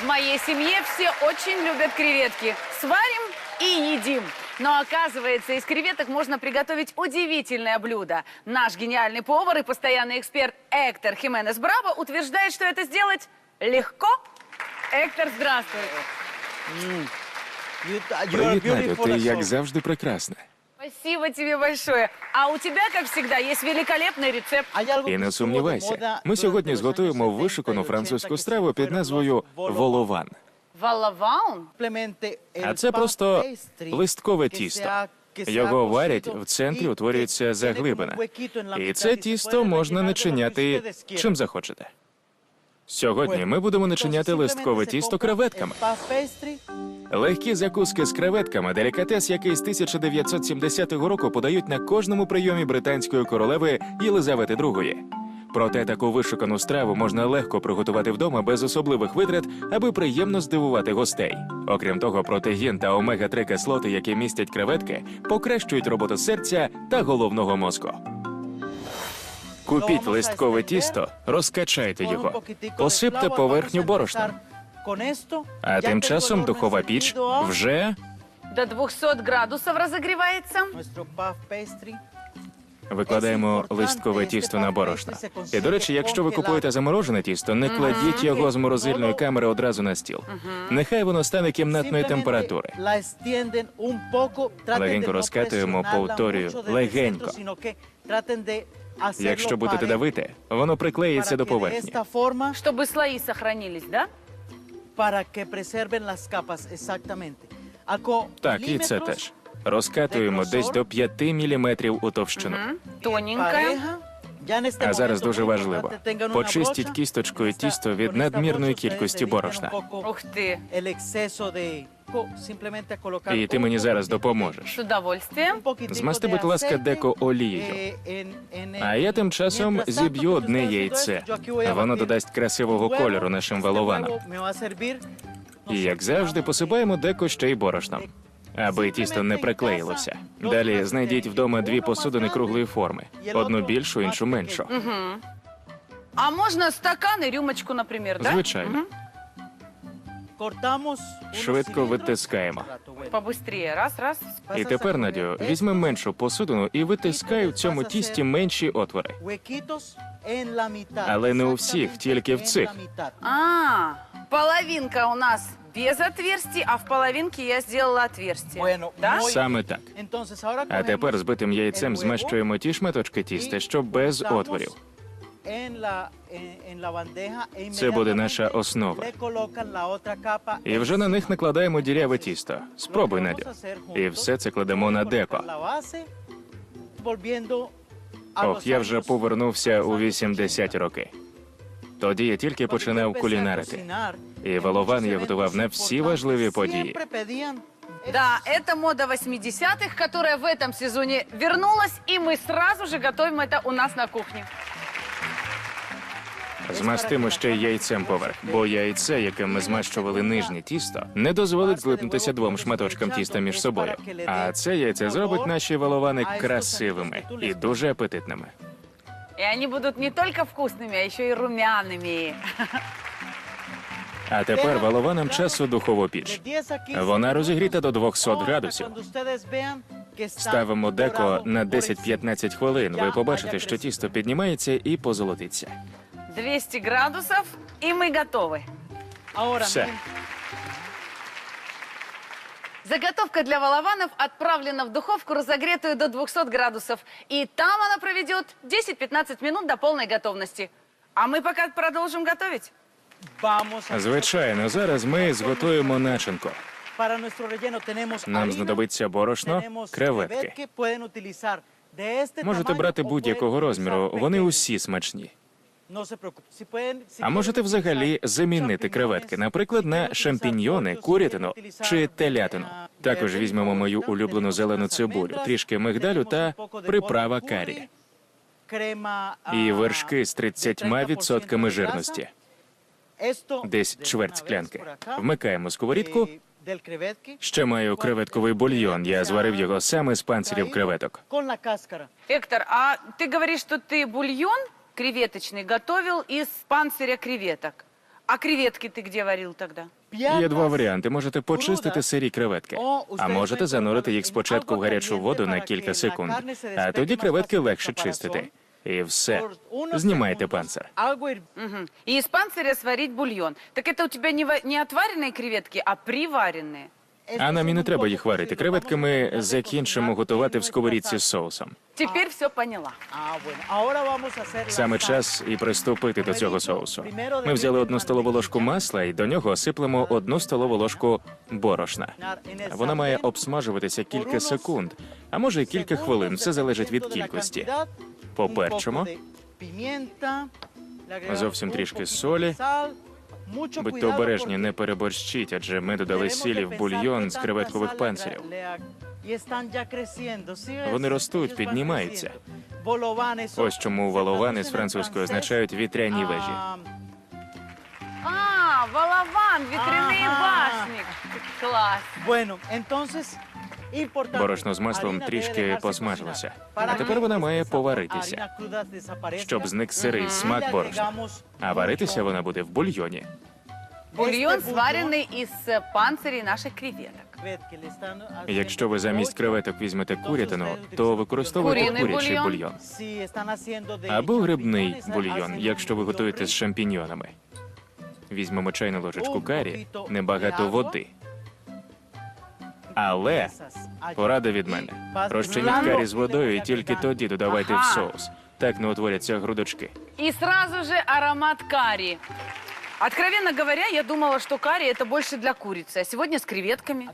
В моей семье все очень любят креветки. Сварим и едим. Но оказывается, из креветок можно приготовить удивительное блюдо. Наш гениальный повар и постоянный эксперт Эктор Хименес Браво утверждает, что это сделать легко. Эктор, здравствуй. Привіт, Надю, ти як завжди прекрасна. Спасибо тебе большое. А у тебя, как всегда, есть великолепный рецепт. І не сумнівайся, ми сьогодні зготуємо вишукану французьку страву під назвою волован. Валаваун? А це просто листкове тісто. Його варять в центрі, утворюється заглибина. І це тісто можна начиняти чим захочете. Сьогодні ми будемо начиняти листкове тісто креветками. Легкі закуски з креветками делікатес, який з 1970 року подають на кожному прийомі британської королеви Єлизавети II. Проте таку вишукану страву можна легко приготувати вдома без особливих витрат, аби приємно здивувати гостей. Окрім того, протеїн та омега-3 кислоти, які містять креветки, покращують роботу серця та головного мозку. Купіть листкове тісто, розкачайте його, посипте поверхню борошном. А тим часом духова піч вже До 200 градусов разогревается. викладаємо листкове тісто на борошно. І до речі, якщо ви купуєте заморожене тісто, не кладіть його з морозильної камери одразу на стіл. Нехай воно стане кімнатної температури. Легенько розкатуємо, повторюю, легенько. Якщо будете давити, воно приклеїться до поверхні. Чтобы слои сохранились, да? Так, і це теж. Розкатуємо десь до 5 мм у товщину. Тоненькая. А зараз дуже важливо. Почистіть кісточкою тісто від надмірної кількості борошна. Ух ты. І ти мені зараз допоможеш. С удовольствием. Змасти, будь ласка, деко олією. А я тим часом зіб'ю одне яйце. Воно додасть красивого кольору нашим валованам. І як завжди, посипаємо деко ще й борошном, аби тісто не приклеїлося. Далі знайдіть вдома дві посудини круглої форми: одну більшу, іншу меншу. А можно стакан и рюмочку, например, да? Звичайно. Швидко витискаємо. Побыстрее. Раз, раз. І тепер, Надю, візьми меншу посудину і витискай у цьому тісті менші отвори. Але не у всіх, тільки в цих. А, половинка у нас без отверстий, а в половинке я сделала отверстие. Да? Саме так. А тепер збитим яйцем змащуємо ті шматочки тіста, що без отворів. Це буде наша основа. І вже на них накладаємо діряве тісто. Спробуй, Надю. І все це кладемо на деко. Ох, я вже повернувся у 80 роки. Тоді я тільки починав кулінарити. І Волован я готував на всі важливі події. Да, это мода 80-х, которая в этом сезоне вернулась, и мы сразу же готовим это у нас на кухне. Змастимо ще й яйцем поверх, бо яйце, яким ми змащували нижнє тісто, не дозволить злипнутися двом шматочкам тіста між собою. А це яйце зробить наші воловани красивими і дуже апетитними. И они будут не только вкусными, а еще и румяными. А тепер волованам час у духову піч. Вона розігріта до 200 градусів. Ставимо деко на 10-15 хвилин. Ви побачите, що тісто піднімається і позолотиться. 200 градусов, и мы готовы. Все. Заготовка для волованов отправлена в духовку, разогретую до 200 градусов. И там она проведет 10-15 минут до полной готовности. А мы пока продолжим готовить. Звичайно, зараз ми зготуємо начинку. Нам знадобиться борошно, креветки. Можете брати будь-якого розміру, вони усі смачні. А можете взагалі замінити креветки, наприклад, на шампіньйони, курятину чи телятину. Також візьмемо мою улюблену зелену цибулю, трішки мигдалю та приправа карі. І вершки з 30% жирності. Десь чверть склянки. Вмикаємо сковорідку. Ще маю креветковий бульйон. Я зварив його саме з панцирів креветок. Эктор, а ты говоришь, что ты бульон креветочный готовил из панциря креветок. А креветки ты где варил тогда? Є два варіанти. Можете почистити сирі креветки, а можете занурити їх спочатку в гарячу воду на кілька секунд, а тоді креветки легше чистити. І все. Знімайте панцир. Мгм. И из панциря сварить бульон. Так это у тебя не, ва- не отваренные креветки, а приваренные. А нам і не треба їх варити. Креветки ми закінчимо готувати в сковорідці з соусом. Теперь все поняла. Саме час і приступити до цього соусу. Ми взяли одну столову ложку масла і до нього осиплемо одну столову ложку борошна. Вона має обсмажуватися кілька секунд, а може й кілька хвилин. Все залежить від кількості. Поперчимо. Зовсім трішки солі. Будьте обережні, не переборщіть, адже ми додали сілі в бульйон з креветкових панцирів. Вони ростуть, піднімаються. Ось чому валовани з французької означають вітряні вежі. А, Волован, ветряные Ага. башни. Класс. Bueno, entonces. Борошно з маслом трішки посмажилося. А тепер вона має поваритися, щоб зник сирий смак борошна. А варитися вона буде в бульйоні. Бульон, Este сваренный из э, наших креветок. Якщо ви замість креветок візьмете курятину, то використовуйте курячий бульйон. бульйон. Або грибний бульйон, якщо ви готуєте з шампіньйонами. Візьмемо чайну ложечку карі, небагато води. Але порада від мене. Розчиніть карі з водою і тільки тоді додавайте в соус. Так не утворяться грудочки. И сразу же аромат карри. Откровенно говоря, я думала, что карри это больше для курицы, а сегодня с креветками.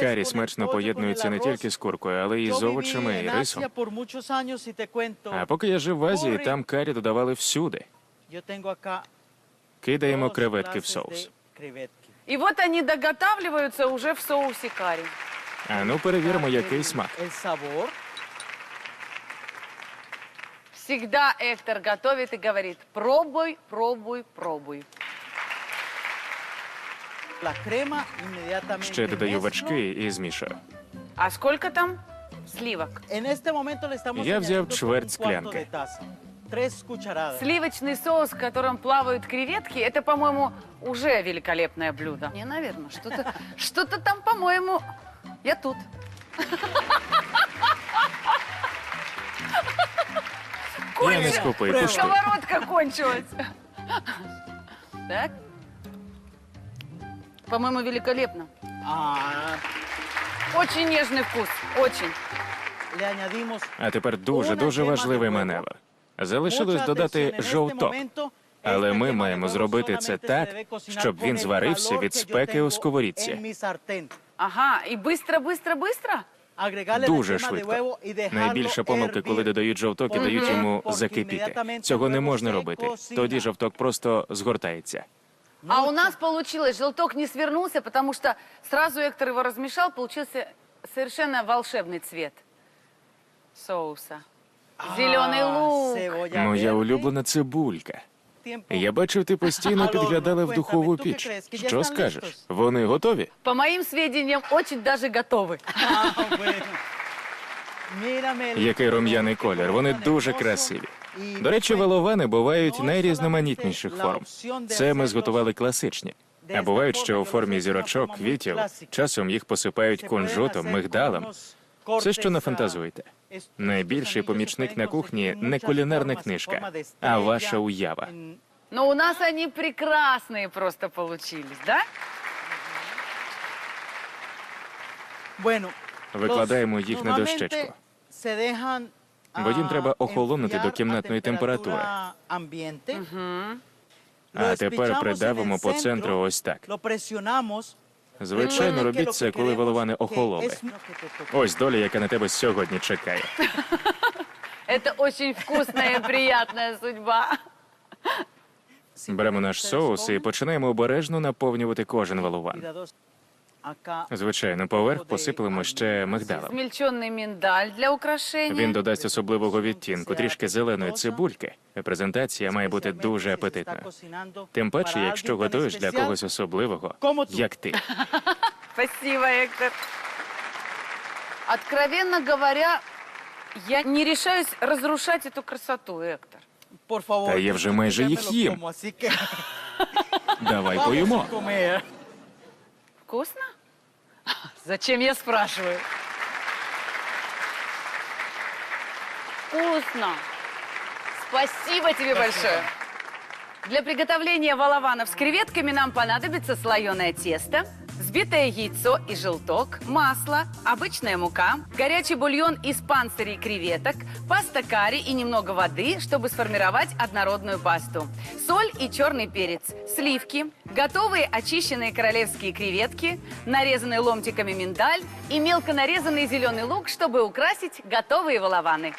Карі смачно поєднується не тільки з куркою, але й з овочами і рисом. А поки я жив в Азії, там карі додавали всюди. Кидаємо креветки в соус. de crevetки. И вот они доготавливаются уже в соусе карри. А ну перевіримо, El- який смак. El sabor. Всегда Эктор готовит и говорит, пробуй, пробуй, пробуй. La crema inmediatamente Ще додаю mezclo. вершки і змішую. А сколько там сливок? En este momento le estamos Я взяв añadiendo чверть un cuarto склянки. de taza. Tres cucharadas. Сливочный соус, в котором плавают креветки, это, по-моему, уже великолепное блюдо. Не, наверное, что-то что там, по-моему, я тут. Куштуй. Сковородка кончилась. Так. По-моему, великолепно. Ah, Очень нежный вкус. Очень. А тепер дуже дуже важливий маневр. Залишилось mucha додати atención en este жовток. momento. Але Esta ми crema de маємо huevo зробити це solamente se так, debe cocinar щоб con він el зварився calor від que yo спеки у tengo сковорідці. en mi sartén. Ага, і быстро, быстро, быстро. Agregarle la Дуже crema de швидко. huevo y dejarlo Найбільша помилка, коли hervir. додають жовток і Мгм. дають йому Porque закипіти. inmediatamente Цього не el huevo можна se робити. cocina. Тоді жовток просто згортається. А у нас получилось, желток не свернулся, потому что сразу Эктор его размешал, получился совершенно волшебный цвет соуса. Зеленый Ah, лук. Моя улюблена цибулька. Я бачив, ти постійно підглядала в духову піч. Що скажеш? Вони готові? По моим сведениям, очень даже готовы. Ah, bueno. Mírame el Який рум'яний колір. Вони дуже красиві. До речі, валовани бувають найрізноманітніших форм. Це ми зготували класичні. А бувають ще у формі зірочок, квітів. Часом їх посипають кунжутом, мигдалом. Все, що нафантазуєте. Найбільший помічник на кухні не кулінарна книжка, а ваша уява. Но у нас они прекрасные просто получились, да? Викладаємо їх на дощечку. Бо їм треба охолонути до кімнатної температури. А тепер придавимо по центру ось так. Звичайно, робіть це, коли валовани охололи. Ось доля, яка на тебе сьогодні чекає. Это очень вкусная и приятная судьба. Беремо наш соус і починаємо обережно наповнювати кожен валован. Cuidados. Acá Звичайно, поверх посиплемо ще мигдалом. Смельченный миндаль для украшения. Він додасть особливого відтінку, трішки зеленої цибульки. Презентація має бути дуже апетитною. Тим паче, якщо готуєш для когось особливого, як ти. Спасибо, Эктор. Откровенно говоря, я не решаюсь разрушать эту красоту, Эктор. Por favor. Та я вже майже yo ya їх me lo їм. como, así que- Давай Vamos поїмо. Вкусно? Зачем я спрашиваю? Вкусно. Спасибо тебе большое. Для приготовления валаванов с креветками нам понадобится слоеное тесто, взбитое яйцо и желток, масло, обычная мука, горячий бульон из панцирей креветок, паста карри и немного воды, чтобы сформировать однородную пасту, соль и черный перец, сливки, готовые очищенные королевские креветки, нарезанный ломтиками миндаль и мелко нарезанный зеленый лук, чтобы украсить готовые валаваны.